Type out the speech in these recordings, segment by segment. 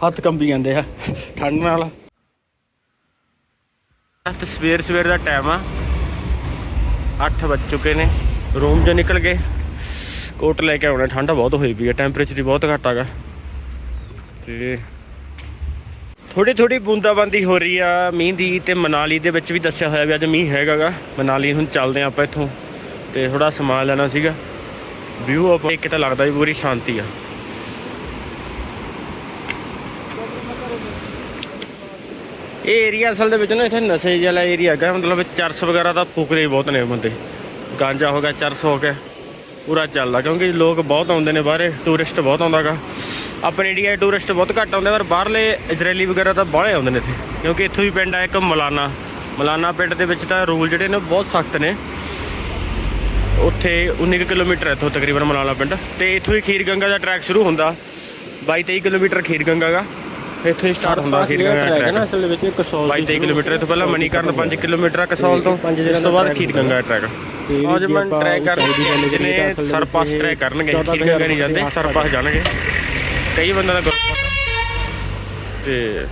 ਹੱਥ ਕੰਬੀ ਜਾਂਦੇ ਆ, ਠੰਡ ਨਾਲ। ਤੇ ਸਵੇਰ ਸਵੇਰ ਦਾ ਟਾਈਮ ਆ। 8 ਵੱਜ ਚੁੱਕੇ ਨੇ ਰੂਮ ਚੋਂ ਨਿਕਲ ਗਏ। ਕੋਟ ਲੈ ਕੇ ਆਉਣਾ, ਠੰਡ ਬਹੁਤ ਹੋਈ ਪਈ ਹੈ ਟੈਂਪਰੇਚਰ ਬਹੁਤ ਘੱਟ ਹੈਗਾ ਤੇ ਥੋੜੀ ਥੋੜੀ ਬੂੰਦਾਬਾਂਦੀ ਹੋ ਰਹੀ ਆ, ਮੀਂਹ ਦੀ ਤੇ ਮਨਾਲੀ ਦੇ ਵਿੱਚ ਵੀ ਦੱਸਿਆ ਹੋਇਆ ਵੀ ਅੱਜ ਮੀਂਹ ਹੈਗਾਗਾ ਮਨਾਲੀ ਹੁਣ ਚੱਲਦੇ ਆ ਆਪਾਂ ਇੱਥੋਂ, ਤੇ ਥੋੜਾ ਸਮਾਨ ਲੈਣਾ ਸੀਗਾ। ਵਿਊ ਆਪਾਂ, ਇੱਕ ਤਾਂ ਲੱਗਦਾ ਵੀ ਪੂਰੀ ਸ਼ਾਂਤੀ ਆ। ਇਹ ਏਰੀਆ ਅਸਲ ਦੇ ਵਿੱਚ ਨਾ ਇੱਥੇ ਨਸ਼ੇ ਵਾਲਾ ਏਰੀਆ ਹੈਗਾ, ਮਤਲਬ ਚਰਸ ਵਗੈਰਾ ਦਾ ਫੂਕਦੇ ਬਹੁਤ ਨੇ ਬੰਦੇ। ਗਾਂਜਾ ਹੋ ਗਿਆ, ਚਰਸ ਹੋ ਗਿਆ, ਪੂਰਾ ਚੱਲਦਾ, ਕਿਉਂਕਿ ਲੋਕ ਬਹੁਤ ਆਉਂਦੇ ਨੇ ਬਾਹਰੇ ਟੂਰਿਸਟ ਬਹੁਤ ਆਉਂਦਾਗਾ। ਆਪਣੇ ਇੰਡੀਆ ਦੇ ਟੂਰਿਸਟ ਬਹੁਤ ਘੱਟ ਆਉਂਦੇ ਪਰ ਬਾਹਰਲੇ ਇਜ਼ਰਾਈਲੀ ਵਗੈਰਾ ਤਾਂ ਬਾਹਲੇ ਆਉਂਦੇ ਨੇ ਇੱਥੇ। ਕਿਉਂਕਿ ਇੱਥੋਂ ਹੀ ਪਿੰਡ ਆ ਇੱਕ ਮਲਾਨਾ। ਮਲਾਨਾ ਪਿੰਡ ਦੇ ਵਿੱਚ ਤਾਂ ਰੂਲ ਜਿਹੜੇ ਨੇ ਬਹੁਤ ਸਖਤ ਨੇ। ਉੱਥੇ 19 ਕੁ ਕਿਲੋਮੀਟਰ ਹੈ ਇੱਥੋਂ ਤਕਰੀਬਨ ਮਲਾਨਾ ਪਿੰਡ। ਤੇ ਇੱਥੋਂ ਹੀ ਖੀਰ ਗੰਗਾ ਦਾ ਟਰੈਕ ਸ਼ੁਰੂ ਹੁੰਦਾ। 22 23 ਕਿਲੋਮੀਟਰ ਖੀਰ ਗੰਗਾ ਦਾ ਇੱਥੋਂ ਸਟਾਰਟ ਹੁੰਦਾ ਖੀਰ ਗੰਗਾ ਦਾ ਟਰੈਕ ਅਸਲ ਵਿੱਚ ਕਸੌਲ 22 23 ਕਿਲੋਮੀਟਰ ਤੋਂ ਪਹਿਲਾਂ ਮਣੀਕਰਨ 5 ਕਿਲੋਮੀਟਰ ਆ ਕਸੌਲ ਤੋਂ ਦਿਨਾਂ ਤੋਂ ਬਾਅਦ ਟਰੈਕ ਖੀਰ ਗੰਗਾ ਦਾ ਟਰੈਕ ਅੱਜ ਮੈਂ ਟਰੈਕ ਕਰਨ ਕਰੀਏ ਜਿਹਨੇ ਸਰਪਾਸ ਟਰੈਕ ਕਰਨਗੇ ਚੌਦਾਂ ਖੀਰ ਗੰਗਾ ਨਹੀਂ ਜਾਂਦੇ ਸਰਪਾਸ ਜਾਣਗੇ। ਕਈ ਬੰਦਿਆਂ ਦਾ ਤੇ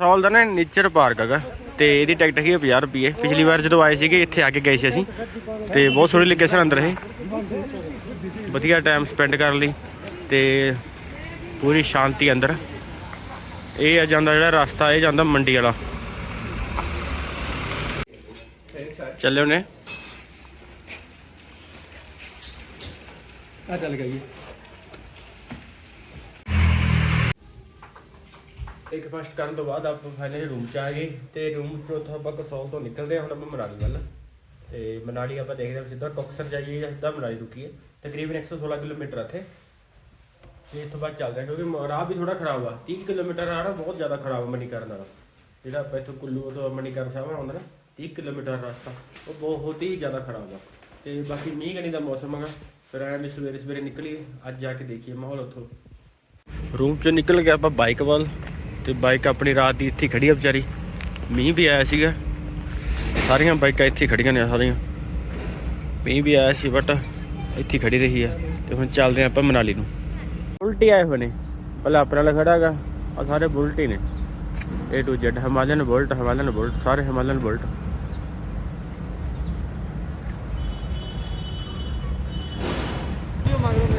ਸੌਲ ਦਾ ਨਾ ਨੇਚਰ ਪਾਰਕ ਹੈਗਾ ਤੇ ਇਹਦੀ ਟਿਕਟ ਹੈਗੀ 50 ਰੁਪਏ ਪਿਛਲੀ ਵਾਰ ਜਦੋਂ ਆਏ ਸੀਗੇ, ਇੱਥੇ ਆ ਕੇ ਗਏ ਸੀ ਅਸੀਂ ਤੇ ਬਹੁਤ ਸੋਹਣੀ ਲੋਕੇਸ਼ਨ ਅੰਦਰ ਇਹ। ਵਧੀਆ ਟਾਈਮ ਸਪੈਂਡ ਕਰਨ ਲਈ ਤੇ ਪੂਰੀ ਸ਼ਾਂਤੀ ਅੰਦਰ। ਇਹ ਆ ਜਾਂਦਾ ਜਿਹੜਾ ਰਸਤਾ, ਇਹ ਜਾਂਦਾ ਮੰਡੀ ਵਾਲਾ। ਚੱਲੇ ਨੇ ਆ ਚੱਲ ਗਈ। ਬ੍ਰੇਕਫਾਸਟ ਕਰਨ ਤੋਂ ਬਾਅਦ ਆਪਾਂ ਫਾਈਨਲੀ ਰੂਮ ਚ ਆ ਗਏ ਤੇ ਰੂਮ ਚੋਂ ਉੱਥੋਂ ਆਪਾਂ ਕਸੌਲ ਤੋਂ ਨਿਕਲਦੇ ਹਾਂ, ਹੁਣ ਆਪਾਂ ਮਨਾਲੀ ਵੱਲ। ਤੇ ਮਨਾਲੀ ਆਪਾਂ ਦੇਖਦੇ ਹਾਂ, ਸਿੱਧਾ ਕੋਕਸਰ ਜਾਈਏ ਜਾਂ ਸਿੱਧਾ ਮਨਾਲੀ ਰੁਕੀਏ। ਤਕਰੀਬਨ 116 ਕਿਲੋਮੀਟਰ ਆ ਇੱਥੇ। ਤੇ ਇੱਥੋਂ ਬਾਅਦ ਚੱਲਦੇ ਹਾਂ, ਕਿਉਂਕਿ ਰਾਹ ਵੀ ਥੋੜਾ ਖਰਾਬ ਆ। 30 ਕਿਲੋਮੀਟਰ ਆ ਬਹੁਤ ਜ਼ਿਆਦਾ ਖਰਾਬ ਆ ਮਨੀਕਰਨ ਵਾਲਾ। ਜਿਹੜਾ ਆਪਾਂ ਇੱਥੋਂ ਕੁੱਲੂ ਤੋਂ ਮਨੀਕਰਨ ਸਾਹਿਬ ਆਉਂਦਾ ਨਾ 30 ਕਿਲੋਮੀਟਰ ਰਸਤਾ, ਉਹ ਬਹੁਤ ਹੀ ਜ਼ਿਆਦਾ ਖਰਾਬ ਆ। ਤੇ ਬਾਕੀ ਮੀਂਹ ਗਣੀ ਦਾ ਮੌਸਮ ਹੈਗਾ, ਫਿਰ ਐਂ ਵੀ ਸਵੇਰੇ ਸਵੇਰੇ ਨਿਕਲੀਏ, ਅੱਜ ਜਾ ਕੇ ਦੇਖੀਏ ਮਾਹੌਲ ਉੱਥੋਂ। ਰੂਮ ਚੋਂ ਨਿਕਲ ਗਿਆ ਆਪਾਂ ਬਾਈਕ ਵੱਲ। ਤੇ ਬਾਈਕ ਆਪਣੀ ਰਾਤ ਦੀ ਇੱਥੇ ਖੜੀ ਆ ਵਿਚਾਰੀ। ਮੀਂਹ ਵੀ ਆਇਆ ਸੀਗਾ। ਸਾਰੀਆਂ ਬਾਈਕਾਂ ਇੱਥੇ ਖੜੀਆਂ ਨੇ ਸਾਰੀਆਂ। ਮੀਂਹ ਵੀ ਆਇਆ ਸੀ ਬਟ ਇੱਥੇ ਖੜੀ ਰਹੀ ਆ। ਤੇ ਹੁਣ ਚੱਲਦੇ ਹਾਂ ਆਪਾਂ ਮਨਾਲੀ ਨੂੰ। ਉਲਟੀ ਆਏ ਹੋਏ ਨੇ। ਪਹਿਲਾਂ ਆਪਣੇ ਨਾਲ ਖੜਾ ਹੈਗਾ। ਆ ਸਾਰੇ ਬੁਲਟ ਹੀ ਨੇ। A to Z Himalayan bullet Himalayan bullet ਸਾਰੇ ਹਿਮਾਲਯਨ ਬੁਲਟ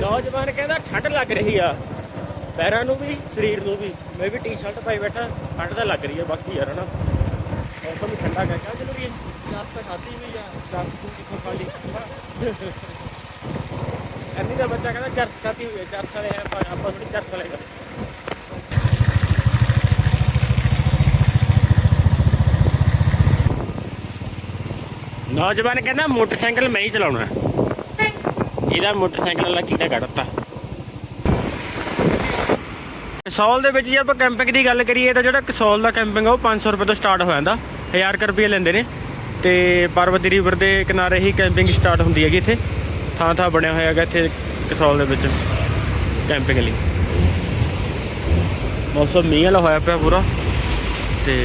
ਨੌਜਵਾਨ ਕਹਿੰਦਾ ਠੰਡ ਲੱਗ ਰਹੀ ਆ। ਪੈਰਾਂ ਨੂੰ ਵੀ ਸਰੀਰ ਨੂੰ ਵੀ। ਮੈਂ ਵੀ ਟੀ-ਸ਼ਰਟ ਪਾਈ ਬੈਠਾ ਠੰਡ ਤਾਂ ਲੱਗ ਰਹੀ ਆ ਬਾਕੀ ਯਾਰ ਨਾ ਮੌਸਮ ਵੀ ਠੰਡਾ ਹੈ ਕਿਆ ਜ਼ਰੂਰੀ ਹੈ ਚਾਸ ਖਾਦੀ ਵੀ ਆ। ਚਾਸ ਤੂੰ ਕਿੱਥੋਂ ਖਾ ਲਈ? ਐਨੀ ਦਾ ਬੱਚਾ ਕਹਿੰਦਾ ਚਰਚ ਖਾਦੀ ਹੋਈ ਹੈ ਚਰਚ ਵਾਲੇ ਆ ਆਪਾਂ ਆਪਾਂ ਥੋੜੀ ਚਰਚ ਵਾਲੇ ਕਰ ਨੌਜਵਾਨ ਕਹਿੰਦਾ ਮੋਟਰਸਾਈਕਲ ਮੈਂ ਹੀ ਚਲਾਉਣਾ। ਇਹਦਾ ਮੋਟਰਸਾਈਕਲ ਵਾਲਾ ਕੀੜਾ ਕੱਢਤਾ। ਕਸੌਲ ਦੇ ਵਿੱਚ ਜੇ ਆਪਾਂ ਕੈਂਪਿੰਗ ਦੀ ਗੱਲ ਕਰੀਏ ਤਾਂ ਜਿਹੜਾ ਕਸੌਲ ਦਾ ਕੈਂਪਿੰਗ ਆ ਉਹ 500 ਰੁਪਏ ਤੋਂ ਸਟਾਰਟ ਹੋ ਜਾਂਦਾ। 1000 ਕੁ ਰੁਪਏ ਲੈਂਦੇ ਨੇ ਤੇ ਪਰਬਤੀ ਰਿਵਰ ਦੇ ਕਿਨਾਰੇ ਹੀ ਕੈਂਪਿੰਗ ਸਟਾਰਟ ਹੁੰਦੀ ਹੈਗੀ ਇੱਥੇ। ਥਾਂ ਥਾਂ ਬਣਿਆ ਹੋਇਆ ਹੈਗਾ ਇੱਥੇ ਕਸੌਲ ਦੇ ਵਿੱਚ ਕੈਂਪਿੰਗ ਲਈ। ਮੌਸਮ ਮੀਂਹ ਵਾਲਾ ਹੋਇਆ ਪਿਆ ਪੂਰਾ ਤੇ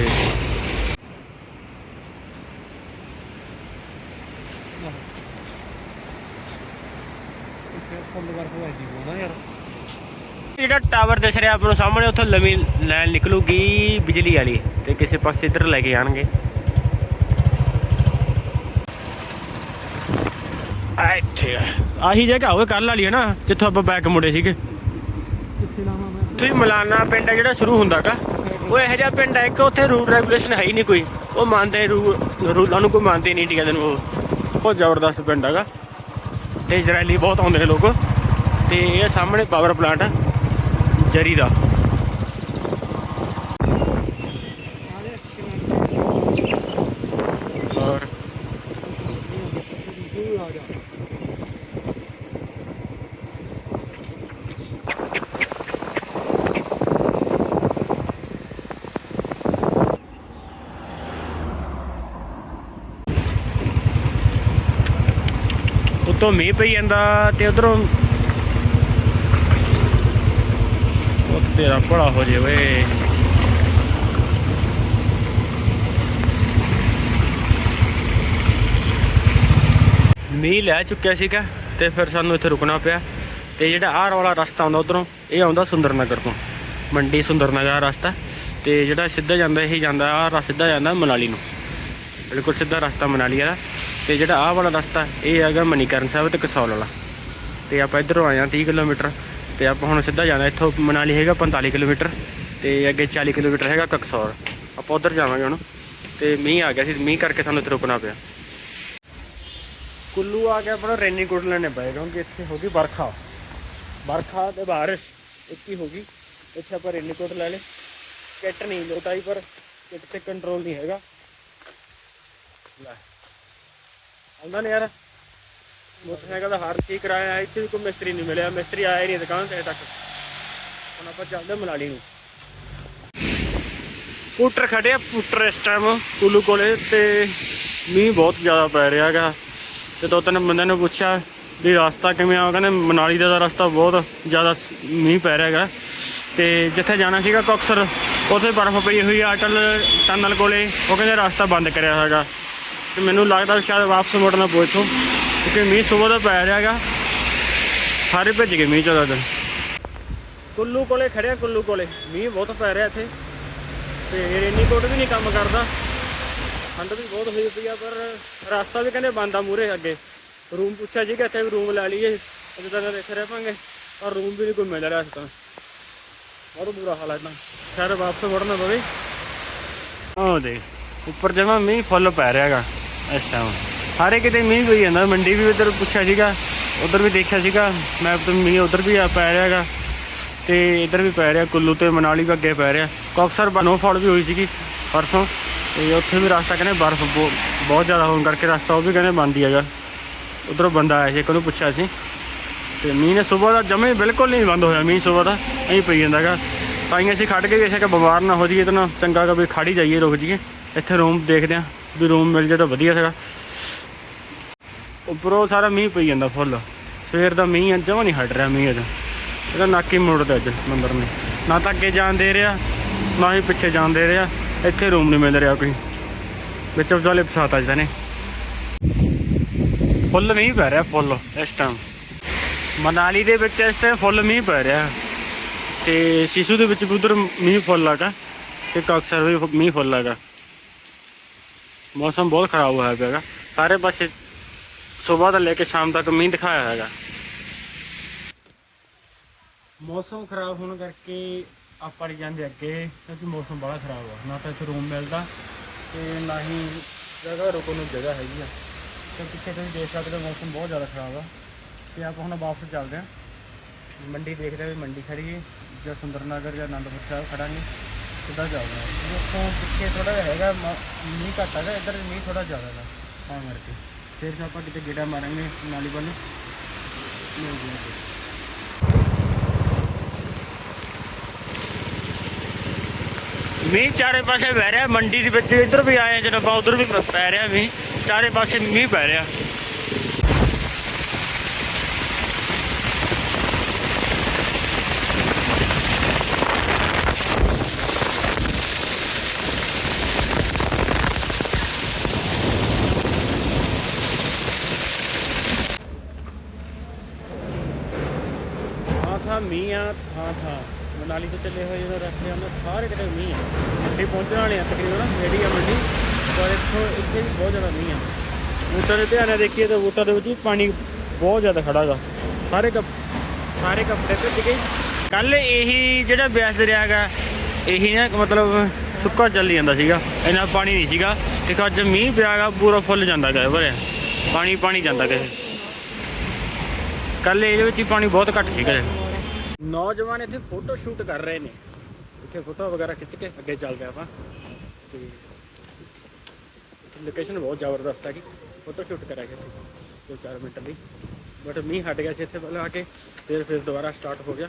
ਜਿਹੜਾ ਟਾਵਰ ਦਿਸ ਰਿਹਾ ਆਪ ਨੂੰ ਸਾਹਮਣੇ, ਉੱਥੋਂ ਲੰਮੀ ਲਾਈਨ ਨਿਕਲੂਗੀ ਬਿਜਲੀ ਵਾਲੀ ਤੇ ਕਿਸੇ ਪਾਸੇ ਇੱਧਰ ਲੈ ਕੇ ਜਾਣਗੇ ਇੱਥੇ ਆਹੀ ਜਗ੍ਹਾ ਹੋਵੇ ਕੱਲ ਵਾਲੀ ਹੈ ਨਾ, ਜਿੱਥੋਂ ਆਪਾਂ ਬੈਕ ਮੁੜੇ ਸੀਗੇ। ਤੁਸੀਂ ਮਲਾਨਾ ਪਿੰਡ ਹੈ ਜਿਹੜਾ ਸ਼ੁਰੂ ਹੁੰਦਾਗਾ ਉਹ ਇਹੋ ਜਿਹਾ ਪਿੰਡ ਹੈ ਕਿ ਉੱਥੇ ਰੂਲ ਰੈਗੂਲੇਸ਼ਨ ਹੈ ਹੀ ਨਹੀਂ ਕੋਈ। ਉਹ ਮੰਨਦੇ ਰੂ- ਰੂਲਾਂ ਨੂੰ ਕੋਈ ਮੰਨਦੇ ਨਹੀਂ ਠੀਕ ਨੂੰ ਬਹੁਤ ਜ਼ਬਰਦਸਤ ਪਿੰਡ ਹੈਗਾ ਤੇ ਇਜ਼ਰਾਈਲੀ ਬਹੁਤ ਆਉਂਦੇ ਨੇ ਲੋਕ। ਤੇ ਇਹ ਸਾਹਮਣੇ ਪਾਵਰ ਪਲਾਂਟ ਆ। ਜਰੀ ਦਾ ਔਰ ਉੱਤੋਂ ਮੀਂਹ ਪਈ ਜਾਂਦਾ ਤੇ ਉਧਰੋਂ ਉਹ ਤੇਰਾ ਭਲਾ ਹੋ ਜੇ ਓਏ ਮੀਂਹ ਲੈ ਚੁੱਕਿਆ ਸੀਗਾ ਤੇ ਫਿਰ ਸਾਨੂੰ ਇੱਥੇ ਰੁਕਣਾ ਪਿਆ ਤੇ ਜਿਹੜਾ ਆਹ ਵਾਲਾ ਰਸਤਾ ਆਉਂਦਾ ਉਧਰੋਂ, ਇਹ ਆਉਂਦਾ ਸੁੰਦਰਨਗਰ ਤੋਂ। ਮੰਡੀ ਸੁੰਦਰਨਗਰ ਰਸਤਾ ਤੇ ਜਿਹੜਾ ਸਿੱਧਾ ਜਾਂਦਾ, ਇਹ ਜਾਂਦਾ, ਆਹ ਸਿੱਧਾ ਜਾਂਦਾ ਮਨਾਲੀ ਨੂੰ। ਬਿਲਕੁਲ ਸਿੱਧਾ ਰਸਤਾ ਮਨਾਲੀ ਵਾਲਾ ਤੇ ਜਿਹੜਾ ਆਹ ਵਾਲਾ ਰਸਤਾ, ਇਹ ਹੈਗਾ ਮਨੀਕਰਨ ਸਾਹਿਬ ਤੇ ਕਸੌਲ ਵਾਲਾ। ਤੇ ਆਪਾਂ ਇੱਧਰੋਂ ਆਏ ਹਾਂ 30 ਕਿਲੋਮੀਟਰ। ਤੇ ਆਪਾਂ ਹੁਣ ਸਿੱਧਾ ਜਾਣਾ ਇੱਥੋਂ ਮਨਾਲੀ ਹੈਗਾ 45 ਕਿਲੋਮੀਟਰ ਤੇ ਅੱਗੇ 40 ਕਿਲੋਮੀਟਰ ਹੈਗਾ ਕਕਸੌਰ। ਆਪਾਂ ਉਧਰ ਜਾਵਾਂਗੇ ਹੁਣ ਤੇ ਮੀਂਹ ਆ ਗਿਆ ਸੀ, ਮੀਂਹ ਕਰਕੇ ਸਾਨੂੰ ਇੱਥੇ ਰੁਕਣਾ ਪਿਆ। ਕੁੱਲੂ ਆ ਗਿਆ ਆਪਣਾ, ਰੈਨੀ ਕੋਟ ਲੈਣੇ ਪਏ ਕਿਉਂਕਿ ਇੱਥੇ ਹੋ ਗਈ ਵਰਖਾ। ਵਰਖਾ ਤੇ ਬਾਰਿਸ਼, ਇੱਕ ਹੀ ਹੋ ਗਈ। ਇੱਥੇ ਆਪਾਂ ਰੈਨੀ ਕੋਟ ਲੈ ਲੇ ਕਿੱਟ ਨਹੀਂ ਲੋਟਾਈ ਪਰ ਕਿੱਟ ਤੇ ਕੰਟਰੋਲ ਨਹੀਂ ਹੈਗਾ। ਲੈ। ਆਉਂਦਾ ਨਹੀਂ ਯਾਰ ਮੋਟਰਸਾਈਕਲ ਦਾ ਹਰ ਚੀਜ਼ ਕਰਾਇਆ ਇੱਥੇ ਵੀ ਕੋਈ ਮਿਸਤਰੀ ਨਹੀਂ ਮਿਲਿਆ, ਮਿਸਤਰੀ ਆਇਆ ਹੀ ਨਹੀਂ ਦੁਕਾਨ ਤੇ ਤੱਕ। ਹੁਣ ਆਪਾਂ ਚੱਲਦੇ ਮਨਾਲੀ ਨੂੰ। ਪੁੱਟਰ ਖੜਿਆ ਪੁੱਟਰ ਇਸ ਟਾਈਮ ਕੁੱਲੂ ਕੋਲੇ ਤੇ ਮੀਂਹ ਬਹੁਤ ਜ਼ਿਆਦਾ ਪੈ ਰਿਹਾ ਹੈਗਾ। ਤੇ ਦੋ ਤਿੰਨ ਬੰਦਿਆਂ ਨੂੰ ਪੁੱਛਿਆ ਵੀ ਰਸਤਾ ਕਿਵੇਂ ਆ, ਉਹ ਕਹਿੰਦੇ ਮਨਾਲੀ ਦਾ ਤਾਂ ਰਸਤਾ ਬਹੁਤ ਜ਼ਿਆਦਾ ਮੀਂਹ ਪੈ ਰਿਹਾ ਹੈਗਾ। ਤੇ ਜਿੱਥੇ ਜਾਣਾ ਸੀਗਾ ਕੋਕਸਰ, ਉੱਥੇ ਬਰਫ਼ ਪਈ ਹੋਈ ਆ, ਅਟਲ ਟਨਲ ਕੋਲੇ, ਉਹ ਕਹਿੰਦੇ ਰਸਤਾ ਬੰਦ ਕਰਿਆ ਹੈਗਾ। ਤੇ ਮੈਨੂੰ ਲੱਗਦਾ ਸ਼ਾਇਦ ਵਾਪਸ ਮੁੜਨਾ ਪਊ ਇੱਥੋਂ। ਕਿਉਂਕਿ ਮੀਂਹ ਸਵੇਰ ਦਾ ਪੈ ਰਿਹਾ ਹੈਗਾ। ਸਾਰੇ ਭੱਜ ਗਏ ਮੀਂਹ ਚੋਂ ਦਿਨ। ਕੁੱਲੂ ਕੋਲੇ ਖੜਿਆ, ਕੁੱਲੂ ਕੋਲੇ। ਮੀਂਹ ਬਹੁਤ ਪੈ ਰਿਹਾ ਇੱਥੇ। ਤੇ ਰੇਨੀ ਕੋਟ ਵੀ ਨਹੀਂ ਕੰਮ ਕਰਦਾ। ਠੰਡ ਵੀ ਬਹੁਤ ਹੋਈ ਪਈ ਆ, ਪਰ ਰਸਤਾ ਵੀ ਕਹਿੰਦੇ ਬੰਦ ਆ ਮੂਰੇ ਅੱਗੇ। ਰੂਮ ਪੁੱਛਿਆ ਜੀ ਕਿ ਇੱਥੇ ਵੀ ਰੂਮ ਲੈ ਲਈਏ। ਅਜੇ ਤੱਕ ਇੱਥੇ ਰਹਿ ਪਾਂਗੇ ਪਰ ਰੂਮ ਵੀ ਨਹੀਂ ਕੋਈ ਮਿਲ ਰਿਹਾ ਇਸ ਤਾਂ ਬਹੁਤ ਬੁਰਾ ਹਾਲ ਹੈ ਤਾਂ ਸ਼ਹਿਰ ਵਾਪਸ ਵੜਨਾ ਪਵੇ। ਆਹ ਦੇ ਉੱਪਰ ਜਮਾ ਮੀਂਹ ਫੁੱਲ ਪੈ ਰਿਹਾ ਹੈਗਾ ਇਸ ਟਾਈਮ ਸਾਰੇ ਕਿਤੇ ਮੀਂਹ ਪਈ ਜਾਂਦਾ, ਮੰਡੀ ਵੀ ਉਧਰ ਪੁੱਛਿਆ ਸੀਗਾ, ਉਧਰ ਵੀ ਦੇਖਿਆ ਸੀਗਾ ਮੈਪ ਤੇ ਮੀਂਹ ਉਧਰ ਵੀ ਆ ਪੈ ਰਿਹਾ ਹੈਗਾ, ਤੇ ਇਧਰ ਵੀ ਪੈ ਰਿਹਾ, ਕੁੱਲੂ ਤੇ ਮਨਾਲੀ ਵੀ ਅੱਗੇ ਪੈ ਰਿਹਾ, ਕੌਕਸਰ ਬਨੋਫਾਲ ਵੀ ਹੋਈ ਸੀਗੀ ਪਰਸੋਂ, ਤੇ ਉੱਥੇ ਵੀ ਰਸਤਾ ਕਹਿੰਦੇ ਬਰਫ਼ ਬਹੁ- ਬਹੁਤ ਜ਼ਿਆਦਾ ਹੋਣ ਕਰਕੇ ਰਸਤਾ ਉਹ ਵੀ ਕਹਿੰਦੇ ਬੰਦ ਹੀ ਹੈਗਾ, ਉਧਰੋਂ ਬੰਦਾ ਆਇਆ ਸੀ, ਇੱਕ ਨੂੰ ਪੁੱਛਿਆ ਸੀ, ਤੇ ਮੀਂਹ ਨੇ ਸਵੇਰ ਦਾ ਜਮੇ ਬਿਲਕੁਲ ਨਹੀਂ ਬੰਦ ਹੋਇਆ, ਮੀਂਹ ਸਵੇਰ ਦਾ, ਐਂ ਪਈ ਜਾਂਦਾ ਹੈਗਾ, ਤਾਂ ਹੀ ਅਸੀਂ ਖੜ ਕੇ ਵੇਖਿਆ ਕਿ ਬਿਮਾਰ ਨਾ ਹੋ ਜਾਈਏ ਤਾਂ ਨਾ ਚੰਗਾ ਕਿ ਵੀ ਖੜ ਹੀ ਜਾਈਏ, ਰੁਕ ਜਾਈਏ, ਇੱਥੇ ਰੂਮ ਦੇਖਦੇ ਆਂ ਵੀ ਰੂਮ ਮਿਲ ਜਾਏ ਤਾਂ ਵਧੀਆ ਸੀਗਾ। ਉੱਪਰੋਂ ਸਾਰਾ ਮੀਂਹ ਪਈ ਜਾਂਦਾ ਫੁੱਲ। ਸਵੇਰ ਦਾ ਮੀਂਹ ਜਮਾ ਨਹੀਂ ਹਟ ਰਿਹਾ ਮੀਂਹ ਅੱਜ। ਇਹਦਾ ਨੱਕ ਮੋੜਦਾ ਅੱਜ ਮੰਦਰ ਨੇ। ਨਾ ਤਾਂ ਅੱਗੇ ਜਾਣ ਦੇ ਰਿਹਾ, ਨਾ ਹੀ ਪਿੱਛੇ ਜਾਣ ਦੇ ਰਿਹਾ। ਇੱਥੇ ਰੂਮ ਨਹੀਂ ਮਿਲ ਰਿਹਾ ਕੋਈ। ਵਿੱਚ ਵਿਚਾਲੇ ਫਸਾਤਾ ਜਿਹਾ ਫੁੱਲ ਮੀਂਹ ਪੈ ਰਿਹਾ, ਫੁੱਲ ਇਸ ਟਾਈਮ ਮਨਾਲੀ ਦੇ ਵਿੱਚ ਇਸ ਟਾਈਮ ਫੁੱਲ ਮੀਂਹ ਪੈ ਰਿਹਾ। ਤੇ ਸਿਸੂ ਦੇ ਵਿੱਚ ਵੀ ਉਧਰ ਮੀਂਹ ਫੁੱਲ ਲੱਗਾ ਤੇ ਕਕਸਰ ਵੀ ਮੀਂਹ ਫੁੱਲ ਲੱਗਾ ਮੌਸਮ ਬਹੁਤ ਖਰਾਬ ਹੋਇਆ ਪਿਆ ਹੈਗਾ। ਸਾਰੇ ਪਾਸੇ ਸਵੇਰ ਤੋਂ ਲੈ ਕੇ ਸ਼ਾਮ ਤੱਕ ਮੀਂਹ ਦਿਖਾਇਆ ਹੈਗਾ। ਮੌਸਮ ਖਰਾਬ ਹੋਣ ਕਰਕੇ ਆਪਾਂ ਜਾਂਦੇ ਅੱਗੇ, ਕਿਉਂਕਿ ਮੌਸਮ ਬੜਾ ਖਰਾਬ ਆ। ਨਾ ਤਾਂ ਇੱਥੇ ਰੂਮ ਮਿਲਦਾ ਤੇ ਨਾ ਹੀ ਜਗ੍ਹਾ ਰੁਕਣ ਨੂੰ ਜਗ੍ਹਾ ਹੈਗੀ ਆ। ਤੇ ਪਿੱਛੇ ਤੁਸੀਂ ਦੇਖ ਸਕਦੇ ਹੋ ਮੌਸਮ ਬਹੁਤ ਜ਼ਿਆਦਾ ਖਰਾਬ ਆ। ਤੇ ਆਪਾਂ ਹੁਣ ਵਾਪਸ ਚੱਲਦੇ ਹਾਂ। ਮੰਡੀ ਦੇਖਦੇ ਹਾਂ ਵੀ ਮੰਡੀ ਖੜੀਏ ਜਾਂ ਸੁੰਦਰਨਗਰ ਜਾਂ ਆਨੰਦਪੁਰ ਸਾਹਿਬ ਖੜਾਂਗੇ। ਕਿੱਦਾਂ ਚੱਲਦੇ ਹਾਂ। ਉੱਥੋਂ ਪਿੱਛੇ ਥੋੜਾ ਜਿਹਾ ਹੈਗਾ ਮੀਂਹ ਘੱਟ ਹੈਗਾ, ਇੱਧਰ ਮੀਂਹ ਥੋੜਾ ਜ਼ਿਆਦਾ ਹੈਗਾ। ਤਾਂ ਕਰਕੇ। ਫਿਰ ਆਪਾਂ ਕਿਤੇ ਗੇੜਾ ਮਾਰਾਂਗੇ ਨਾਲੀ ਵੱਲ। ਮਿਲਦੇ ਹਾਂ ਮੀਂਹ ਚਾਰੇ ਪਾਸੇ ਪੈ ਰਿਹਾ, ਮੰਡੀ ਦੇ ਵਿੱਚ ਇੱਧਰ ਵੀ ਆਏ ਜਦੋਂ ਆਪਾਂ ਉਧਰ ਵੀ ਪੈ ਰਿਹਾ ਮੀਂਹ, ਚਾਰੇ ਪਾਸੇ ਮੀਂਹ ਪੈ ਰਿਹਾ ਥਾਂ ਥਾਂ ਮੀਂਹ ਆ ਮਨਾਲੀ ਤੋਂ ਚੱਲੇ ਹੋਏ ਜਦੋਂ ਰਸਤੇ ਆਉਂਦੇ, ਸਾਰੇ ਕਿਤੇ ਮੀਂਹ ਆ। ਮੰਡੀ ਪਹੁੰਚਣ ਵਾਲੇ ਆ, ਤਕਰੀਬਨ ਰੇੜੀ ਆ ਮੰਡੀ ਪਰ ਇੱਥੋਂ, ਇੱਥੇ ਵੀ ਬਹੁਤ ਜ਼ਿਆਦਾ ਮੀਂਹ ਆ। ਬੂਟਾਂ ਦੇ ਧਿਆਨ ਨਾਲ ਦੇਖੀਏ ਤਾਂ ਬੂਟਾਂ ਦੇ ਵਿੱਚ ਵੀ ਪਾਣੀ ਬਹੁਤ ਜ਼ਿਆਦਾ ਖੜਾ ਗਾ। ਸਾਰੇ ਕੱਪ, ਸਾਰੇ ਕੱਪੜੇ ਭਿੱਜ ਗਏ। ਕੱਲ ਇਹੀ ਜਿਹੜਾ ਬਿਆਸ ਦਰਿਆ ਗਾ, ਇਹੀ ਨਾ ਮਤਲਬ ਸੁੱਕਾ ਚੱਲ ਜਾਂਦਾ ਸੀਗਾ। ਇੰਨਾ ਪਾਣੀ ਨਹੀਂ ਸੀਗਾ। ਤੇ ਅੱਜ ਮੀਂਹ ਪਿਆ ਗਾ, ਪੂਰਾ ਫੁੱਲ ਜਾਂਦਾ ਗਾ, ਭਰਿਆ। ਪਾਣੀ ਪਾਣੀ ਜਾਂਦਾ ਗਾ ਇਹ। ਕੱਲ ਇਹਦੇ ਵਿੱਚ ਹੀ ਪਾਣੀ ਬਹੁਤ ਘੱਟ ਸੀਗਾ ਨੌਜਵਾਨ ਇੱਥੇ ਫੋਟੋ ਸ਼ੂਟ ਕਰ ਰਹੇ ਨੇ। ਇੱਥੇ ਫੋਟੋ ਵਗੈਰਾ ਖਿੱਚ ਕੇ ਅੱਗੇ ਚੱਲਦੇ ਆਪਾਂ। ਤੇ ਲੋਕੇਸ਼ਨ ਬਹੁਤ ਜ਼ਬਰਦਸਤ ਹੈ ਕਿ ਫੋਟੋ ਸ਼ੂਟ ਕਰਾਂਗੇ ਇੱਥੇ ਦੋ ਚਾਰ ਮਿੰਟ ਲਈ। ਬਟ ਮੀਂਹ ਹਟ ਗਿਆ ਸੀ ਇੱਥੇ ਪਹਿਲਾਂ ਆ ਕੇ ਫਿਰ ਫਿਰ ਦੁਬਾਰਾ ਸਟਾਰਟ ਹੋ ਗਿਆ।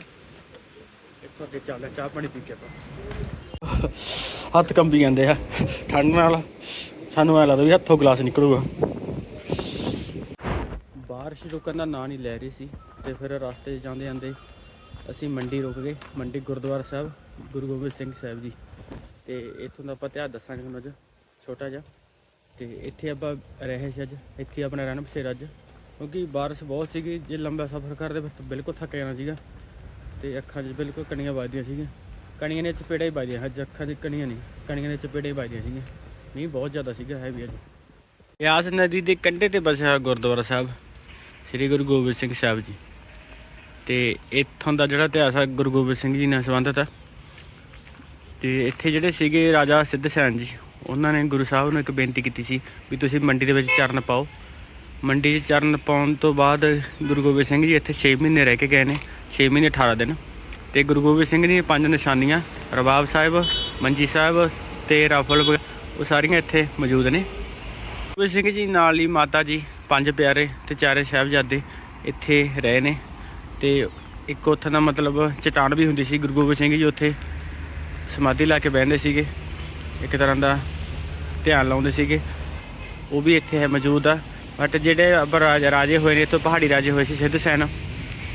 ਇੱਥੋਂ ਅੱਗੇ ਚੱਲਦੇ ਹਾਂ, ਚਾਹ ਪਾਣੀ ਪੀ ਕੇ ਆਪਾਂ। ਹੱਥ ਕੰਬੀ ਜਾਂਦੇ ਆ ਠੰਡ ਨਾਲ। ਸਾਨੂੰ ਐ ਲੱਗਦਾ ਵੀ ਹੱਥੋਂ ਗਲਾਸ ਨਿਕਲੂਗਾ। ਬਾਰਿਸ਼ ਰੁਕਣ ਦਾ ਨਾਂ ਨਹੀਂ ਲੈ ਰਹੀ ਸੀ ਤੇ ਫਿਰ ਰਸਤੇ ਜਾਂਦੇ ਜਾਂਦੇ ਅਸੀਂ ਮੰਡੀ ਰੁਕ ਗਏ, ਮੰਡੀ ਗੁਰਦੁਆਰਾ ਸਾਹਿਬ, ਗੁਰੂ ਗੋਬਿੰਦ ਸਿੰਘ ਸਾਹਿਬ ਜੀ। ਤੇ ਇੱਥੋਂ ਦਾ ਆਪਾਂ ਇਤਿਹਾਸ ਦੱਸਾਂਗੇ ਤੁਹਾਨੂੰ ਅੱਜ, ਛੋਟਾ ਜਿਹਾ। ਤੇ ਇੱਥੇ ਆਪਾਂ ਰਹੇ ਸੀ ਅੱਜ, ਇੱਥੇ ਆਪਣਾ ਰਹਿਣ ਬਸੇਰਾ ਅੱਜ। ਕਿਉਂਕਿ ਬਾਰਿਸ਼ ਬਹੁਤ ਸੀਗੀ, ਜੇ ਲੰਬਾ ਸਫ਼ਰ ਕਰਦੇ ਫਿਰ ਬਿਲਕੁਲ ਥੱਕ ਜਾਣਾ ਸੀਗਾ। ਤੇ ਅੱਖਾਂ 'ਚ ਬਿਲਕੁਲ ਕਣੀਆਂ ਵੱਜਦੀਆਂ ਸੀਗੀਆਂ। ਕਣੀਆਂ ਨੇ ਚਪੇੜਾ ਹੀ ਵੱਜਦੀਆਂ, ਅੱਜ ਅੱਖਾਂ 'ਚ ਕਣੀਆਂ ਨਹੀਂ, ਕਣੀਆਂ ਦੇ ਚਪੇੜੇ ਹੀ ਵੱਜਦੀਆਂ ਸੀਗੀਆਂ। ਮੀਂਹ ਬਹੁਤ ਜ਼ਿਆਦਾ ਸੀਗਾ ਹੈਵੀ ਅੱਜ। ਬਿਆਸ ਨਦੀ ਦੇ ਕੰਢੇ ਤੇ ਬਸਿਆ ਗੁਰਦੁਆਰਾ ਸਾਹਿਬ, ਸ੍ਰੀ ਗੁਰੂ ਗੋਬਿੰਦ ਸਿੰਘ ਸਾਹਿਬ ਜੀ। ਤੇ ਇੱਥੋਂ ਦਾ ਜਿਹੜਾ ਇਤਿਹਾਸ ਹੈ ਗੁਰੂ ਗੋਬਿੰਦ ਸਿੰਘ ਜੀ ਨਾਲ ਸੰਬੰਧਿਤ ਹੈ ਤੇ ਇੱਥੇ ਜਿਹੜੇ ਸੀਗੇ ਰਾਜਾ ਸਿੱਧ ਸੈਨ ਜੀ, ਉਹਨਾਂ ਨੇ ਗੁਰੂ ਸਾਹਿਬ ਨੂੰ ਇੱਕ ਬੇਨਤੀ ਕੀਤੀ ਸੀ ਵੀ ਤੁਸੀਂ ਮੰਡੀ ਦੇ ਵਿੱਚ ਚਰਨ ਪਾਓ। ਮੰਡੀ 'ਚ ਚਰਨ ਪਾਉਣ ਤੋਂ ਬਾਅਦ ਗੁਰੂ ਗੋਬਿੰਦ ਸਿੰਘ ਜੀ ਇੱਥੇ 6 ਮਹੀਨੇ ਰਹਿ ਕੇ ਗਏ ਨੇ 6 ਮਹੀਨੇ 18 ਦਿਨ। ਤੇ ਗੁਰੂ ਗੋਬਿੰਦ ਸਿੰਘ ਦੀਆਂ ਪੰਜ ਨਿਸ਼ਾਨੀਆਂ, ਰਬਾਬ ਸਾਹਿਬ, ਮੰਜੀ ਸਾਹਿਬ ਤੇ ਰਾਫਲ ਉਹ ਸਾਰੀਆਂ ਇੱਥੇ ਮੌਜੂਦ ਨੇ। ਗੁਰੂ ਸਿੰਘ ਜੀ ਨਾਲ ਹੀ ਮਾਤਾ ਜੀ, ਪੰਜ ਪਿਆਰੇ ਤੇ ਚਾਰੇ ਸਾਹਿਬਜ਼ਾਦੇ ਇੱਥੇ ਰਹੇ ਨੇ। ਤੇ ਇੱਕ ਉੱਥੇ ਦਾ ਮਤਲਬ ਚਟਾਨ ਵੀ ਹੁੰਦੀ ਸੀ, ਗੁਰੂ ਗੋਬਿੰਦ ਸਿੰਘ ਜੀ ਉੱਥੇ ਸਮਾਧੀ ਲਾ ਕੇ ਬਹਿੰਦੇ ਸੀਗੇ। ਇੱਕ ਤਰ੍ਹਾਂ ਦਾ ਧਿਆਨ ਲਾਉਂਦੇ ਸੀਗੇ। ਉਹ ਵੀ ਇੱਥੇ ਹੈ ਮੌਜੂਦ ਆ। ਬਟ ਜਿਹੜੇ ਅਬ ਰਾਜ- ਰਾਜੇ ਹੋਏ ਨੇ, ਇੱਥੋਂ ਪਹਾੜੀ ਰਾਜੇ ਹੋਏ ਸੀ ਸਿੱਧ ਸੈਨ।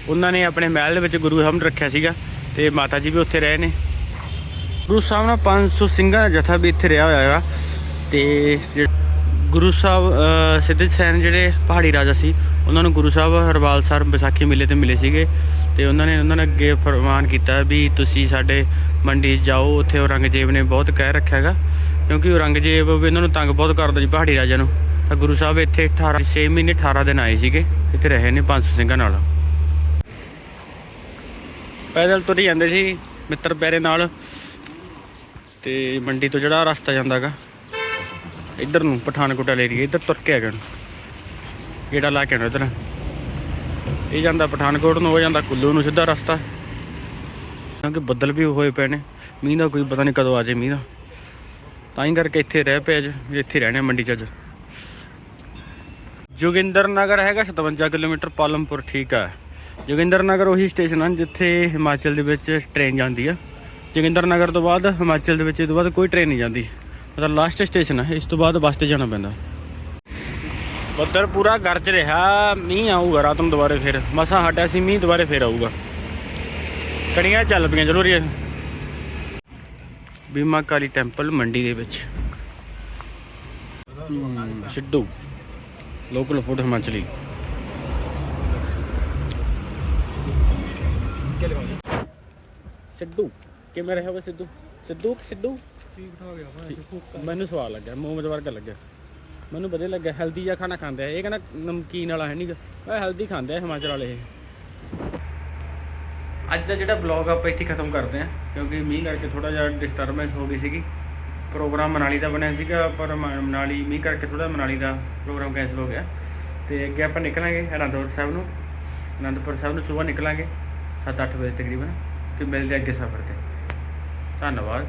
ਉਹਨਾਂ ਨੇ ਆਪਣੇ ਮਹਿਲ ਦੇ ਵਿੱਚ ਗੁਰੂ ਸਾਹਿਬ ਨੂੰ ਰੱਖਿਆ ਸੀਗਾ ਤੇ ਮਾਤਾ ਜੀ ਵੀ ਉੱਥੇ ਰਹੇ ਨੇ। ਗੁਰੂ ਸਾਹਿਬ ਨਾਲ 500 ਸਿੰਘਾਂ ਦਾ ਜਥਾ ਵੀ ਇੱਥੇ ਰਿਹਾ ਹੋਇਆ ਆ ਤੇ ਜਿਹੜੇ ਗੁਰੂ ਸਾਹਿਬ ਸਿੱਧ ਸੈਨ ਜਿਹੜੇ ਪਹਾੜੀ ਰਾਜਾ ਸੀ ਉਹਨਾਂ ਨੂੰ ਗੁਰੂ ਸਾਹਿਬ ਹਰਵਾਲ ਸਰ ਵਿਸਾਖੀ ਮੇਲੇ ਤੇ ਮਿਲੇ ਸੀਗੇ ਤੇ ਉਹਨਾਂ ਨੇ ਉਹਨਾਂ ਨੇ ਅੱਗੇ ਫਰਮਾਨ ਕੀਤਾ ਵੀ ਤੁਸੀਂ ਸਾਡੇ ਮੰਡੀ 'ਚ ਜਾਓ, ਉੱਥੇ ਔਰੰਗਜ਼ੇਬ ਨੇ ਬਹੁਤ ਕਹਿ ਰੱਖਿਆ ਹੈਗਾ, ਕਿਉਂਕਿ ਔਰੰਗਜ਼ੇਬ ਵੀ ਇਹਨਾਂ ਨੂੰ ਤੰਗ ਬਹੁਤ ਕਰਦਾ ਜੀ ਪਹਾੜੀ ਰਾਜਾ ਨੂੰ। ਤਾਂ ਗੁਰੂ ਸਾਹਿਬ ਇੱਥੇ 18 6 ਮਹੀਨੇ 18 ਦਿਨ ਆਏ ਸੀਗੇ, ਇੱਥੇ ਰਹੇ ਨੇ 500 ਸਿੰਘਾਂ ਨਾਲ। ਪੈਦਲ ਤੁਰ ਜਾਂਦੇ ਸੀ, ਮਿੱਤਰ ਪਿਆਰੇ ਨਾਲ, ਤੇ ਮੰਡੀ ਤੋਂ ਜਿਹੜਾ ਰਸਤਾ ਜਾਂਦਾਗਾ ਇੱਧਰ ਨੂੰ ਪਠਾਨਕੋਟ ਵਾਲੇ ਏਰੀਏ, ਇੱਧਰ ਤੁਰ ਕੇ ਆ ਗਏ ਗੇੜਾ ਲਾ ਕੇ ਆਉਣਾ ਇੱਧਰ। ਇਹ ਜਾਂਦਾ ਪਠਾਨਕੋਟ ਨੂੰ ਹੋ ਜਾਂਦਾ ਕੁੱਲੂ ਨੂੰ, ਸਿੱਧਾ ਰਸਤਾ। ਕਿਉਂਕਿ ਬੱਦਲ ਵੀ ਹੋਏ ਪਏ ਨੇ। ਮੀਂਹ ਦਾ ਕੋਈ ਪਤਾ ਨਹੀਂ ਕਦੋਂ ਆ ਜਾਏ ਮੀਂਹ ਦਾ। ਤਾਂ ਹੀ ਕਰਕੇ ਇੱਥੇ ਰਹਿ ਪਏ ਅੱਜ ਇੱਥੇ ਰਹਿਣੇ ਮੰਡੀ ਚ ਅੱਜ। ਜੋਗਿੰਦਰ ਨਗਰ ਹੈਗਾ 57 ਕਿਲੋਮੀਟਰ, ਪਾਲਮਪੁਰ, ਠੀਕ ਆ। ਜੋਗਿੰਦਰ ਨਗਰ ਉਹੀ ਸਟੇਸ਼ਨ ਹਨ ਜਿੱਥੇ ਹਿਮਾਚਲ ਦੇ ਵਿੱਚ ਟ੍ਰੇਨ ਜਾਂਦੀ ਆ। ਜੋਗਿੰਦਰ ਨਗਰ ਤੋਂ ਬਾਅਦ ਹਿਮਾਚਲ ਦੇ ਵਿੱਚ, ਇਹ ਤੋਂ ਬਾਅਦ ਕੋਈ ਟ੍ਰੇਨ ਨਹੀਂ ਜਾਂਦੀ। ਮਤਲਬ ਲਾਸਟ ਸਟੇਸ਼ਨ ਹੈ ਇਸ ਤੋਂ ਬਾਅਦ ਬੱਸ ਤੇ ਜਾਣਾ ਪੈਂਦਾ। ਬੱਦਲ ਪੂਰਾ ਗਰਜ ਰਿਹਾ, ਮੀਂਹ ਆਊਗਾ ਰਾਤ ਨੂੰ ਦੁਬਾਰੇ ਫਿਰ। ਮਸਾ ਹਟਿਆ ਸੀ, ਮੀਂਹ ਦੁਬਾਰੇ ਫਿਰ ਆਊਗਾ। ਕਣੀਆਂ ਚੱਲ ਪਈਆਂ, ਚਲੋ ਰੀ ਬੀਮਾ ਕਾਲੀ ਟੈਂਪਲ ਮੰਡੀ ਦੇ ਵਿੱਚ। Sidhu. Local food Himachali. Sidhu, ਕਿਵੇਂ ਰਿਹਾ ਵਾ ਸਿੱਧੂ? ਸਿੱਧੂ ਸਿੱਧੂ? ਠੀਕ, ਠਾਕ। ਆ ਮੈਨੂੰ ਸਵਾਲ ਲੱਗਿਆ, ਮੋਮੋਜ਼ ਵਰਗਾ ਲੱਗਿਆ। ਮੈਨੂੰ ਵਧੀਆ ਲੱਗਿਆ ਹੈਲਦੀ ਜਿਹਾ ਖਾਣਾ ਖਾਂਦੇ ਆ। ਇਹ ਕਹਿੰਦਾ ਨਮਕੀਨ ਵਾਲਾ ਹੈ ਨਹੀਂਗਾ ਇਹ ਹੈਲਦੀ ਖਾਂਦੇ ਆ ਹਿਮਾਚਲ ਵਾਲੇ ਇਹ। ਅੱਜ ਦਾ ਜਿਹੜਾ ਬਲੌਗ ਆਪਾਂ ਇੱਥੇ ਖਤਮ ਕਰਦੇ ਆ ਕਿਉਂਕਿ ਮੀਂਹ ਕਰਕੇ ਥੋੜਾ ਜਿਹਾ ਡਿਸਟਰਬੈਂਸ ਹੋ ਗਈ ਸੀਗੀ। ਪ੍ਰੋਗਰਾਮ ਮਨਾਲੀ ਦਾ ਬਣਿਆ ਸੀਗਾ, ਪਰ ਮਨਾਲੀ, ਮੀਂਹ ਕਰਕੇ ਥੋੜਾ ਮਨਾਲੀ ਦਾ ਪ੍ਰੋਗਰਾਮ ਕੈਂਸਲ ਹੋ ਗਿਆ। ਤੇ ਅੱਗੇ ਆਪਾਂ ਨਿਕਲਾਂਗੇ ਅਨੰਦਪੁਰ ਸਾਹਿਬ ਨੂੰ। ਅਨੰਦਪੁਰ ਸਾਹਿਬ ਨੂੰ ਸਵੇਰ ਨਿਕਲਾਂਗੇ 7-8 ਵਜੇ ਤਕਰੀਬਨ। ਤੇ ਮਿਲਦੇ ਆ ਅੱਗੇ ਸਫ਼ਰ ਤੇ। ਧੰਨਵਾਦ।